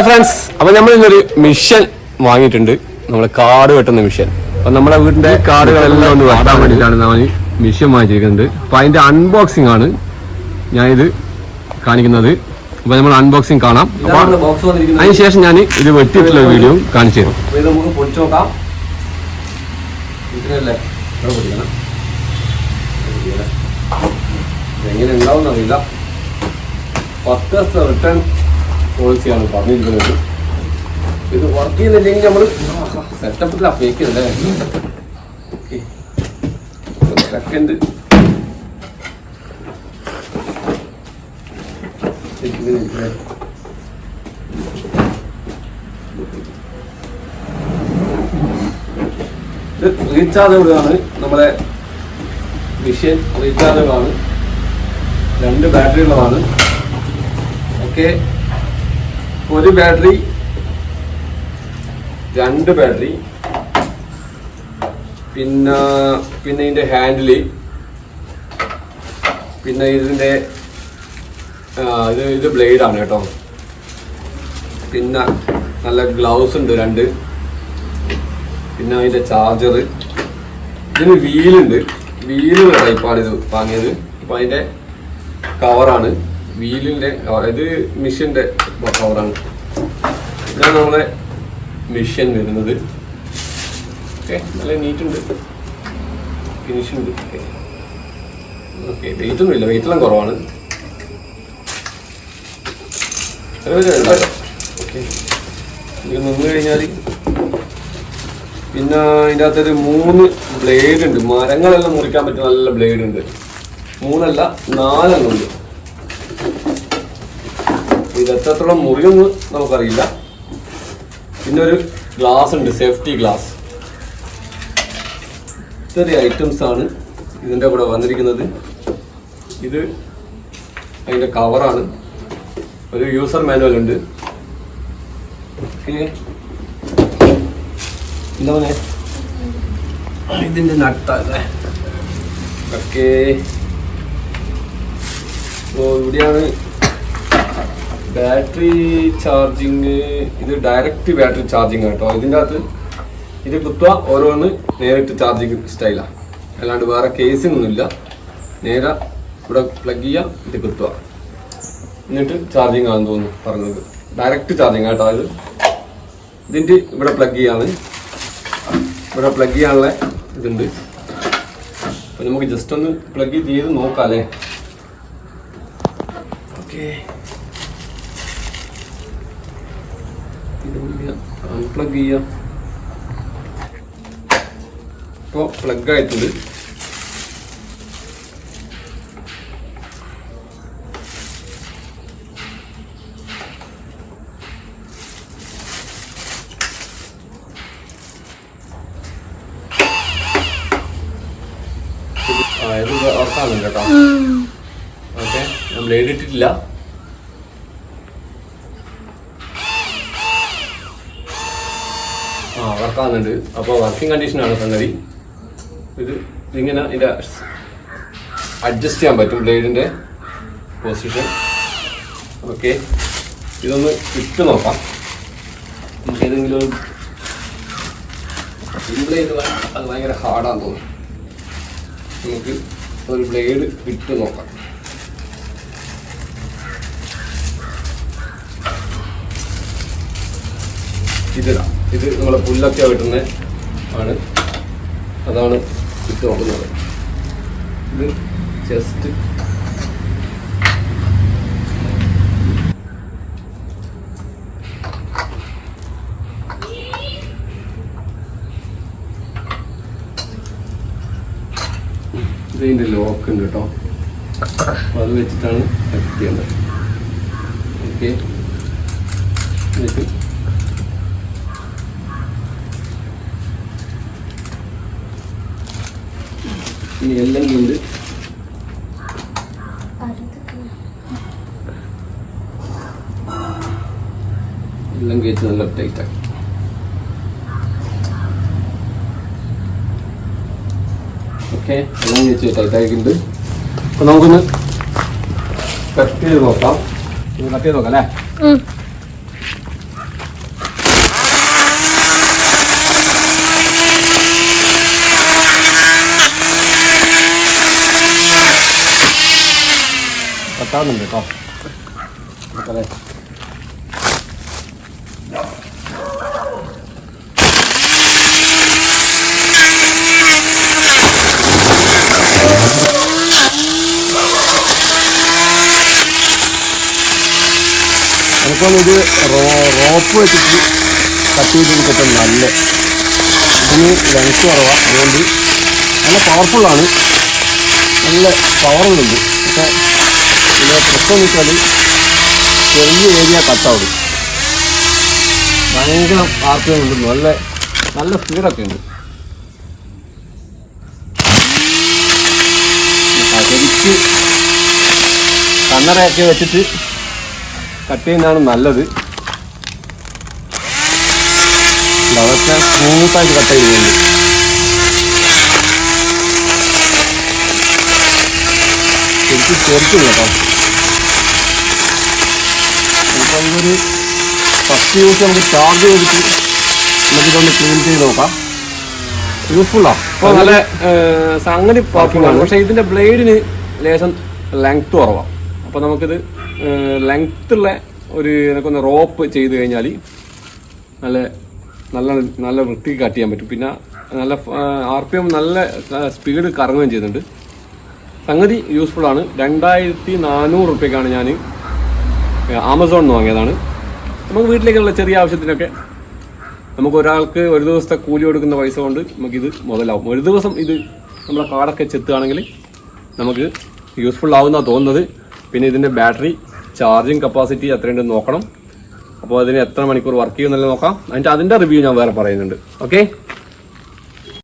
Hi friends അപ്പൊ നമ്മൾ ഇന്നൊരു മിഷൻ വാങ്ങിയിട്ടുണ്ട്. നമ്മളെ കാട് വെട്ടുന്ന മിഷൻ അപ്പൊ നമ്മുടെ വീടിന്റെ കാടുകളെല്ലാം ഒന്ന് വെട്ടാൻ വേണ്ടിയിട്ടാണ് നമ്മൾ മിഷൻ വാങ്ങിച്ചിരിക്കുന്നത്. അപ്പൊ അതിന്റെ അൺബോക്സിംഗ് ആണ് ഞാൻ ഇത് കാണിക്കുന്നത്. അപ്പൊ നമ്മൾ അൺബോക്സിംഗ് കാണാം. അപ്പൊ ശേഷം ഞാൻ ഇത് വെട്ടിയിട്ടുള്ള വീഡിയോ കാണിച്ചു തരും. എങ്ങനെ ഉണ്ടാവും അറിയില്ല. പത്ത് ദിവസം റിട്ടേൺ പോളിസിയാണ് പറഞ്ഞിരിക്കുന്നത്. ഇത് വർക്ക് ചെയ്യുന്നില്ലെങ്കിൽ നമ്മൾ സെറ്റപ്പില്ല ഫേക്കല്ലേ സെക്കൻഡ് ഇത് റീചാർജബിളാണ് നമ്മുടെ മിഷ്യൻ റീചാർജബിളാണ് രണ്ട് ബാറ്ററികളാണ് ഓക്കെ ഒരു ബാറ്ററി രണ്ട് ബാറ്ററി പിന്നെ പിന്നെ ഇതിന്റെ ഹാൻഡിൽ പിന്നെ ഇതിന്റെ ഇത് ഇത് ബ്ലേഡാണ് കേട്ടോ. പിന്നെ നല്ല ഗ്ലൗസ് ഉണ്ട് രണ്ട്. പിന്നെ അതിന്റെ ചാർജർ ഇതിന് വീലുണ്ട് വീലുള്ള ടൈപ്പാണ് ഇത് വാങ്ങിയത്. അപ്പൊ അതിന്റെ കവറാണ് വീലിന്റെ കവർ ഇത് മിഷന്റെ കവറാണ് ഇതാണ് നമ്മളെ മിഷൻ വരുന്നത്. ഓക്കെ നല്ല നീറ്റ് ഉണ്ട്. ഫിനിഷ് ഉണ്ട്. ഓക്കെ വെയിറ്റ് ഒന്നും ഇല്ല. വെയിറ്റ് എല്ലാം കുറവാണ്. ഓക്കെ നിന്ന് കഴിഞ്ഞാൽ പിന്നെ അതിന്റെ അകത്തൊരു മൂന്ന് ബ്ലേഡ് ഉണ്ട്. മരങ്ങളെല്ലാം മുറിക്കാൻ പറ്റിയ നല്ല ബ്ലേഡ് ഉണ്ട്. മൂന്നല്ല നാലെണ്ണം ഉണ്ട്. ഇത് എത്രത്തോളം മുറിയൊന്നും നമുക്കറിയില്ല. പിന്നെ ഒരു ഗ്ലാസ് ഉണ്ട് സേഫ്റ്റി ഗ്ലാസ് ഇത്രയും ഐറ്റംസ് ആണ് ഇതിന്റെ കൂടെ വന്നിരിക്കുന്നത്. ഇത് അതിന്റെ കവറാണ് ഒരു യൂസർ മാനുവൽ ഉണ്ട്. മോനെ? ഇതിന്റെ നട്ടല്ലേ ഓക്കെ ഓ ഇവിടെയാണ് ബാറ്ററി ചാർജിങ് ഇത് ഡയറക്റ്റ് ബാറ്ററി ചാർജിങ് കേട്ടോ. ഇതിന്റെ അകത്ത് ഇത് കുത്തുക ഓരോന്ന് നേരിട്ട് ചാർജിങ് സ്റ്റൈലാണ് അല്ലാണ്ട് വേറെ കേസിംഗ് ഒന്നുമില്ല നേരെ ഇവിടെ പ്ലഗ് ചെയ്യുക ഇത് കുത്തുക. എന്നിട്ട് ചാർജിങ് ആണെന്ന് തോന്നുന്നു പറഞ്ഞത്. ഡയറക്റ്റ് ചാർജിങ് കേട്ടോ അത് ഇതിന്റെ ഇവിടെ പ്ലഗ് ചെയ്യാണ്. ഇവിടെ പ്ലഗ് ചെയ്യാനുള്ള ഇതുണ്ട്. അപ്പം നമുക്ക് ജസ്റ്റ് ഒന്ന് പ്ലഗ് ചെയ്ത് നോക്കാം അല്ലേ? ഓക്കെ അൺപ്ലഗ് ചെയ്യാം. ഇപ്പോൾ പ്ലഗ് ആയിട്ടുണ്ട്. ആ ഇത് ഓർക്കാന്നുണ്ട് കേട്ടോ ഓക്കെ നമ്മൾ ബ്ലേഡ് ആ വർക്കാവുന്നുണ്ട് അപ്പോൾ വർക്കിംഗ് കണ്ടീഷനാണ് സംഗതി. ഇത് ഇങ്ങനെ ഇത് അഡ്ജസ്റ്റ് ചെയ്യാൻ പറ്റും ബ്ലേഡിന്റെ പൊസിഷൻ ഓക്കെ ഇതൊന്ന് ഇട്ട് നോക്കാം. ഏതെങ്കിലും ഈ ബ്ലേഡ് അത് ഭയങ്കര ഹാർഡാന്ന് തോന്നുന്നു. നമുക്ക് ഒരു ബ്ലേഡ് ഇട്ട് നോക്കാം. ഇതിടാം ഇത് നമ്മളെ പുല്ലൊക്കെ വെട്ടുന്ന ആണ്. അതാണ് ഇട്ട് നോക്കുന്നത്. ഇത് ജസ്റ്റ് ഇതിന്റെ ലോക്ക് ഉണ്ട് കേട്ടോ. അത് വെച്ചിട്ടാണ് കട്ട് ചെയ്യേണ്ടത്. ഓക്കെ ഇനി എല്ലാം കൊണ്ട് എല്ലാം കയറ്റി നല്ല ടൈറ്റ് ആക്കി ഓക്കെ എല്ലാം കയറ്റി ടൈറ്റ് ആക്കിയിട്ടുണ്ട് അപ്പൊ നമുക്കൊന്ന് കട്ട് ചെയ്ത് നോക്കാം. കട്ട് ചെയ്ത് നോക്കാം അല്ലേ? ചാടുന്നുണ്ട് കേട്ടോ. അതെ നമുക്കൊന്ന് ഇത് റോപ്പ് വെച്ചിട്ട് കട്ടിയിട്ട് കിട്ടും നല്ല ഇതിന് ലെങ്ത് കുറവാണ് അതുകൊണ്ട് നല്ല പവർഫുള്ളാണ് നല്ല പവറുണ്ട് പക്ഷേ പ്രശ്നം എന്ന് വെച്ചാൽ ചെറിയ ഏരിയ കട്ടാവും ഭയങ്കര ആർക്കും ഉണ്ട് നല്ല നല്ല സ്പീഡൊക്കെ ഉണ്ട്. ശരിക്ക് കണ്ണറയൊക്കെ വെച്ചിട്ട് കട്ട് ചെയ്യുന്നതാണ് നല്ലത്. അതൊക്കെ സ്മൂത്തായിട്ട് കട്ട് ചെയ്യുന്നുണ്ട് ശരിക്കും ചെറുക്കും കേട്ടോ ഇതൊരു ഫസ്റ്റ് യൂസ് നമുക്ക് ചാർജ് ചെയ്തിട്ട് നമുക്കിതൊന്ന് ക്ലീൻ ചെയ്ത് നോക്കാം. യൂസ്ഫുള്ളാ അപ്പോൾ നല്ല സംഗതി ആണ്. പക്ഷേ ഇതിന്റെ ബ്ലേഡിന് ലേശം ലെങ്ത് കുറവാണ് അപ്പോൾ നമുക്കിത് ലെങ്ത് ഉള്ള ഒരു എനിക്കൊന്ന് റോപ്പ് ചെയ്ത് കഴിഞ്ഞാൽ നല്ല നല്ല നല്ല വൃത്തിക്ക് കട്ട് ചെയ്യാൻ പറ്റും. പിന്നെ നല്ല ആർ പി എം നല്ല സ്പീഡ് കറങ്ങുകയും ചെയ്യുന്നുണ്ട്. സംഗതി യൂസ്ഫുൾ ആണ്. രണ്ടായിരത്തി നാനൂറ് റുപ്യക്കാണ് ഞാൻ ആമസോണിൽ നിന്ന് വാങ്ങിയതാണ്. നമുക്ക് വീട്ടിലേക്കുള്ള ചെറിയ ആവശ്യത്തിനൊക്കെ നമുക്ക് ഒരാൾക്ക് ഒരു ദിവസത്തെ കൂലി കൊടുക്കുന്ന പൈസ കൊണ്ട് നമുക്കിത് മുതലാവും. ഒരു ദിവസം ഇത് നമ്മുടെ കാടൊക്കെ ചെത്തുകയാണെങ്കിൽ നമുക്ക് യൂസ്ഫുൾ ആവുന്ന തോന്നുന്നത്. പിന്നെ ഇതിന്റെ ബാറ്ററി ചാർജിങ് കപ്പാസിറ്റി എത്രയുണ്ടെന്ന് നോക്കണം. അപ്പോൾ അതിന് എത്ര മണിക്കൂർ വർക്ക് ചെയ്യുന്നല്ലോ നോക്കാം. അതിന്റെ അതിന്റെ റിവ്യൂ ഞാൻ വേറെ പറയുന്നുണ്ട്. ഓക്കെ